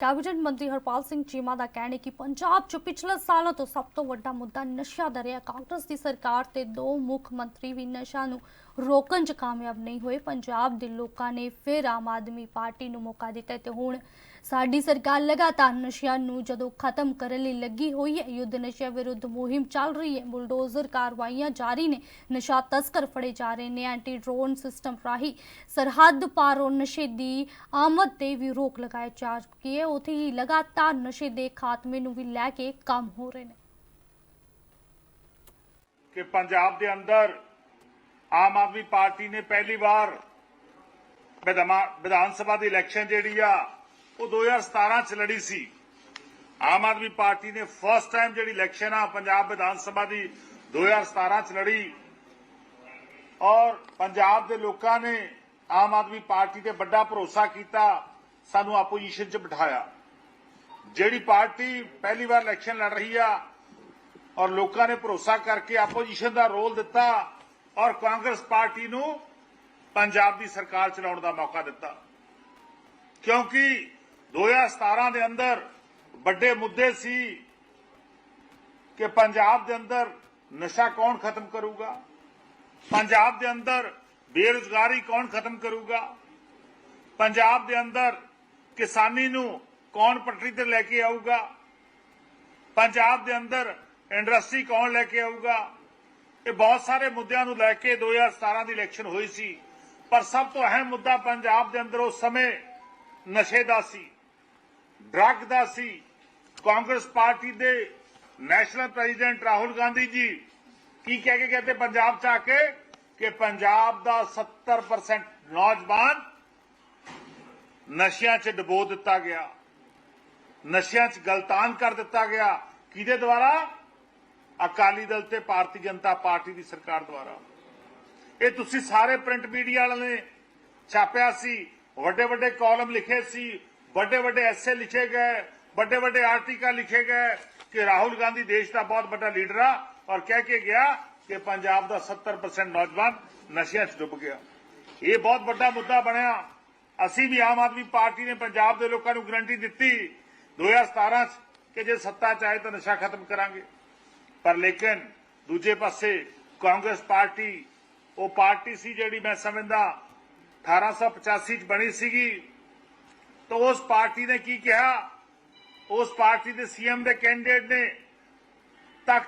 Cabinet ਮੰਤਰੀ ਹਰਪਾਲ ਸਿੰਘ ਚੀਮਾ ਦਾ ਕਹਿਣਾ ਹੈ ਕਿ ਪੰਜਾਬ 'ਚ ਪਿਛਲੇ ਸਾਲਾਂ ਤੋਂ ਸਭ ਤੋਂ ਵੱਡਾ ਮੁੱਦਾ ਨਸ਼ਾ ਦਾ ਰਿਹਾ। ਕਾਂਗਰਸ ਦੀ ਸਰਕਾਰ ਤੇ ਦੋ ਮੁੱਖ ਮੰਤਰੀ ਵੀ ਨਸ਼ਾ ਨੂੰ ਰੋਕਣ 'ਚ ਕਾਮਯਾਬ ਨਹੀਂ ਹੋਏ। ਪੰਜਾਬ ਦੇ ਲੋਕਾਂ ਨੇ ਫਿਰ ਆਮ ਆਦਮੀ ਪਾਰਟੀ ਨੂੰ ਮੌਕਾ ਦਿੱਤਾ ਹੈ ਤੇ ਹੁਣ ਸਾਡੀ ਸਰਕਾਰ ਲਗਾਤਾਰ ਨਸ਼ਿਆਂ ਨੂੰ ਜਦੋਂ ਖਤਮ ਕਰਨ ਲਈ ਲੱਗੀ ਹੋਈ ਹੈ, ਯੁੱਧ ਨਸ਼ਿਆਂ ਵਿਰੁੱਧ ਮੁਹਿੰਮ ਚੱਲ ਰਹੀ ਹੈ। ਬੁਲਡੋਜ਼ਰ ਕਾਰਵਾਈਆਂ ਜਾਰੀ ਨੇ, ਨਸ਼ਾ ਤਸਕਰ ਫੜੇ ਜਾ ਰਹੇ ਨੇ। ਐਂਟੀ ਡਰੋਨ ਸਿਸਟਮ ਰਾਹੀਂ ਸਰਹੱਦ ਪਾਰੋਂ ਨਸ਼ੇ ਦੀ ਆਮਦ ਤੇ ਵੀ ਰੋਕ ਲਗਾਏ ਜਾ ਚੁੱਕੀ ਹੈ। ਉੱਥੇ ਹੀ ਲਗਾਤਾਰ ਨਸ਼ੇ ਦੇ ਖਾਤਮੇ ਨੂੰ ਵੀ ਲੈ ਕੇ ਕੰਮ ਹੋ ਰਹੇ ਨੇ। ਕਿ ਪੰਜਾਬ ਦੇ ਅੰਦਰ ਆਮ ਆਦਮੀ ਪਾਰਟੀ ਨੇ ਪਹਿਲੀ ਵਾਰ ਵਿਧਾਨ ਸਭਾ ਦੀ ਇਲੈਕਸ਼ਨ ਜਿਹੜੀ ਆ, ਉਹ 2017 ਚ ਲੜੀ ਸੀ। ਆਮ ਆਦਮੀ ਪਾਰਟੀ ਨੇ ਫਸਟ ਟਾਈਮ ਜਿਹੜੀ ਇਲੈਕਸ਼ਨ ਆ, ਪੰਜਾਬ ਵਿਧਾਨ ਸਭਾ ਦੀ 2017 ਚ ਲੜੀ। ਔਰ ਪੰਜਾਬ ਦੇ ਲੋਕਾਂ ਨੇ ਆਮ ਆਦਮੀ ਪਾਰਟੀ ਤੇ ਵੱਡਾ ਭਰੋਸਾ ਕੀਤਾ। ਸਾਨੂੰ ਆਪੋਜੀਸ਼ਨ ਚ ਬਿਠਾਇਆ। ਜਿਹੜੀ ਪਾਰਟੀ ਪਹਿਲੀ ਵਾਰ ਇਲੈਕਸ਼ਨ ਲੜ ਰਹੀ ਆ ਔਰ ਲੋਕਾਂ ਨੇ ਭਰੋਸਾ ਕਰਕੇ ਆਪੋਜੀਸ਼ਨ ਦਾ ਰੋਲ ਦਿੱਤਾ ਔਰ ਕਾਂਗਰਸ ਪਾਰਟੀ ਨੂੰ ਪੰਜਾਬ ਦੀ ਸਰਕਾਰ ਚਲਾਉਣ ਦਾ ਮੌਕਾ ਦਿੱਤਾ। ਕਿਉਂਕਿ 2017 ਦੇ ਅੰਦਰ ਵੱਡੇ ਮੁੱਦੇ ਸੀ ਕਿ ਪੰਜਾਬ ਦੇ ਅੰਦਰ ਨਸ਼ਾ ਕੌਣ ਖਤਮ ਕਰੂਗਾ? ਪੰਜਾਬ ਦੇ ਅੰਦਰ ਬੇਰੁਜ਼ਗਾਰੀ ਕੌਣ ਖਤਮ ਕਰੂਗਾ? ਪੰਜਾਬ ਦੇ ਅੰਦਰ ਕਿਸਾਨੀ ਨੂੰ ਕੌਣ ਪਟਰੀ ਤੇ ਲੈ ਕੇ ਆਊਗਾ? ਪੰਜਾਬ ਦੇ ਅੰਦਰ ਇੰਡਸਟਰੀ ਕੌਣ ਲੈ ਕੇ ਆਊਗਾ? ਇਹ ਬਹੁਤ ਸਾਰੇ ਮੁੱਦਿਆਂ ਨੂੰ ਲੈ ਕੇ 2017 ਦੀ ਇਲੈਕਸ਼ਨ ਹੋਈ ਸੀ। ਪਰ ਸਭ ਤੋਂ ਅਹਿਮ ਮੁੱਦਾ ਪੰਜਾਬ ਦੇ ਅੰਦਰ ਉਸ ਸਮੇਂ ਨਸ਼ੇ ਦਾ ਸੀ, ਡਰੱਗ ਦਾ ਸੀ। ਕਾਂਗਰਸ ਪਾਰਟੀ ਦੇ ਨੈਸ਼ਨਲ ਪ੍ਰੈਜ਼ੀਡੈਂਟ ਰਾਹੁਲ ਗਾਂਧੀ ਜੀ ਕੀ ਕਹਿ ਕੇ ਗਏ ਪੰਜਾਬ ਚ ਆ ਕੇ ਕਿ ਪੰਜਾਬ ਦਾ 70% ਨੌਜਵਾਨ ਨਸ਼ਿਆਂ 'ਚ ਡਬੋ ਦਿੱਤਾ ਗਿਆ। ਨਸ਼ਿਆਂ 'ਚ ਗਲਤਾਨ ਕਰ ਦਿੱਤਾ ਗਿਆ। ਕਿਹਦੇ ਦੁਆਰਾ? ਅਕਾਲੀ ਦਲ ਤੇ ਭਾਰਤੀ ਜਨਤਾ ਪਾਰਟੀ ਦੀ ਸਰਕਾਰ ਦੁਆਰਾ। ਇਹ ਤੁਸੀਂ ਸਾਰੇ ਪ੍ਰਿੰਟ ਮੀਡੀਆ ਵਾਲਿਆਂ ਨੇ ਛਾਪਿਆ ਸੀ। ਵੱਡੇ ਵੱਡੇ ਕਾਲਮ ਲਿਖੇ ਸੀ। ਵੱਡੇ ਵੱਡੇ ਐਸੇ ਲਿਖੇ ਗਏ। ਵੱਡੇ ਵੱਡੇ ਆਰਟੀਕਲ ਲਿਖੇ ਗਏ ਕਿ ਰਾਹੁਲ ਗਾਂਧੀ ਦੇਸ਼ ਦਾ ਬਹੁਤ ਵੱਡਾ ਲੀਡਰ ਆ ਔਰ ਕਹਿ ਕੇ ਗਿਆ ਕਿ ਪੰਜਾਬ ਦਾ 70% ਨੌਜਵਾਨ ਨਸ਼ਿਆਂ 'ਚ ਡੁੱਬ ਗਿਆ। ਇਹ ਬਹੁਤ ਵੱਡਾ ਮੁੱਦਾ ਬਣਿਆ। ਅਸੀਂ ਵੀ ਆਮ ਆਦਮੀ ਪਾਰਟੀ ਨੇ ਪੰਜਾਬ ਦੇ ਲੋਕਾਂ ਨੂੰ ਗਰੰਟੀ ਦਿੱਤੀ 2017 ਚ ਕਿ ਜੇ ਸੱਤਾ ਚ ਆਏ ਤਾਂ ਨਸ਼ਾ ਖਤਮ ਕਰਾਂਗੇ। ਪਰ ਲੇਕਿਨ ਦੂਜੇ ਪਾਸੇ ਕਾਂਗਰਸ ਪਾਰਟੀ, ਉਹ ਪਾਰਟੀ ਸੀ ਜਿਹੜੀ ਮੈਂ ਸਮਝਦਾ 1885 ਚ ਬਣੀ ਸੀਗੀ। ਤਾਂ ਉਸ ਪਾਰਟੀ ਨੇ ਕੀ ਕਿਹਾ? ਉਸ ਪਾਰਟੀ ਦੇ ਸੀਐਮ ਦੇ ਕੈਂਡੀਡੇਟ ਨੇ ਤਖਤ